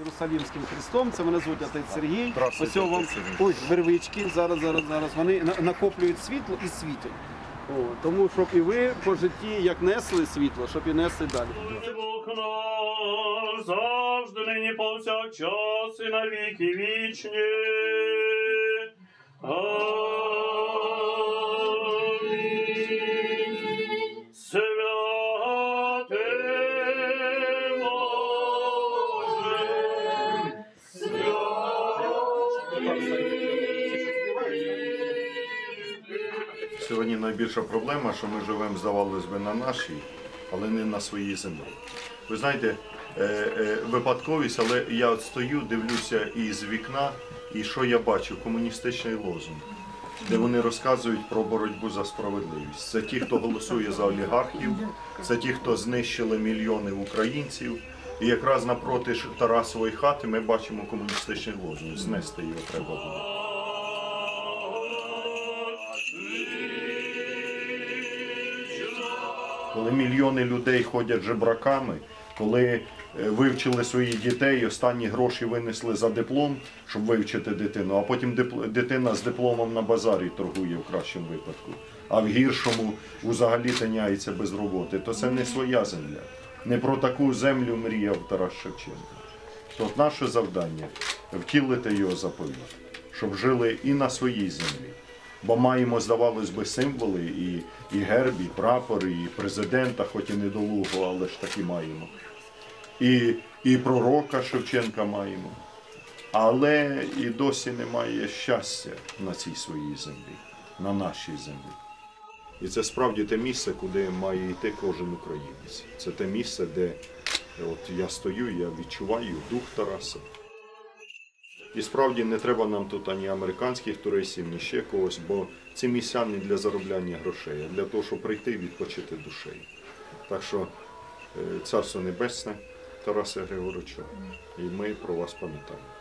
Єрусалімським хрестом. Це мене звуть отець Сергій. Ось цього вам ось вервички. Зараз, зараз, зараз. Вони накоплюють світло і світять. О, тому щоб і ви по житті як несли світло, щоб і несли далі. Бог наш, завжди нині повсякчас і на віки вічні. Сьогодні найбільша проблема, що ми живемо, здавалось би, на нашій, але не на своїй землі. Ви знаєте, е, е, випадковість, але я от стою, дивлюся із вікна, і що я бачу? Комуністичний лозунг, де вони розказують про боротьбу за справедливість. Це ті, хто голосує за олігархів, це ті, хто знищили мільйони українців. І якраз напроти Тарасової хати ми бачимо комуністичний лозунг. Знести його треба буде. Коли мільйони людей ходять жебраками, коли е, вивчили своїх дітей, останні гроші винесли за диплом, щоб вивчити дитину, а потім дитина з дипломом на базарі торгує в кращому випадку, а в гіршому взагалі тиняється без роботи, то це не своя земля. Не про таку землю мріяв Тарас Шевченко. От наше завдання втілити його заповідь, щоб жили і на своїй землі. Бо маємо, здавалось би, символи, і, і герб, і прапор, і президента, хоч і недолуго, але ж таки маємо. І, і пророка Шевченка маємо. Але і досі немає щастя на цій своїй землі, на нашій землі. І це справді те місце, куди має йти кожен українець. Це те місце, де от я стою, я відчуваю дух Тараса. І справді не треба нам тут ані американських туристів, ні ще когось, бо ці місця не для заробляння грошей, а для того, щоб прийти і відпочити душею. Так що е, царство небесне, Тарасе Григоровичу, і ми про вас пам'ятаємо.